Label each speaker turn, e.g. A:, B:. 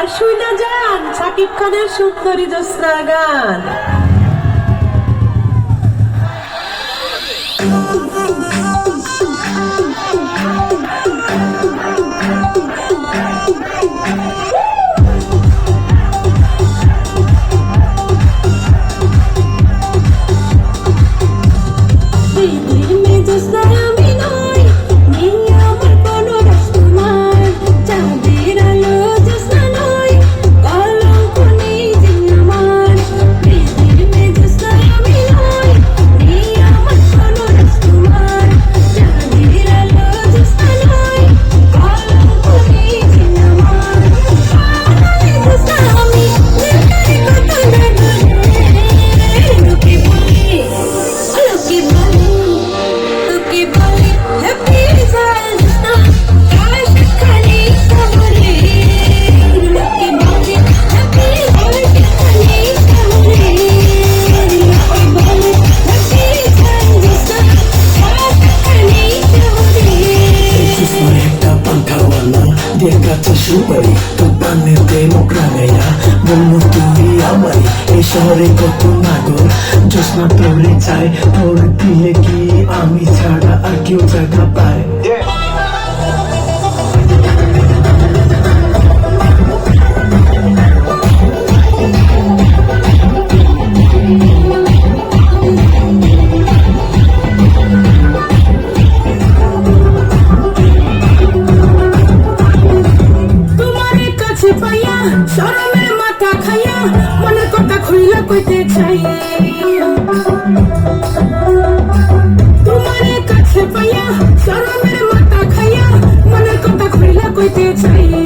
A: আর শুই যান সাকিব খানের সুন্দরী জোসরা গান।
B: সবাই তো পানেতে মুখ রাঙাইয়া বলল তুই আমায় এই শহরে কত নাগর। জোসনা তোরে চায় তোর দিলে কি আমি ছাড়া আর কেউ জায়গা পায়?
C: যাবে তোমার কাছে পাইয়া শরমের মাথা খাইয়া মনের কথা খুলিলা কইতে চাই।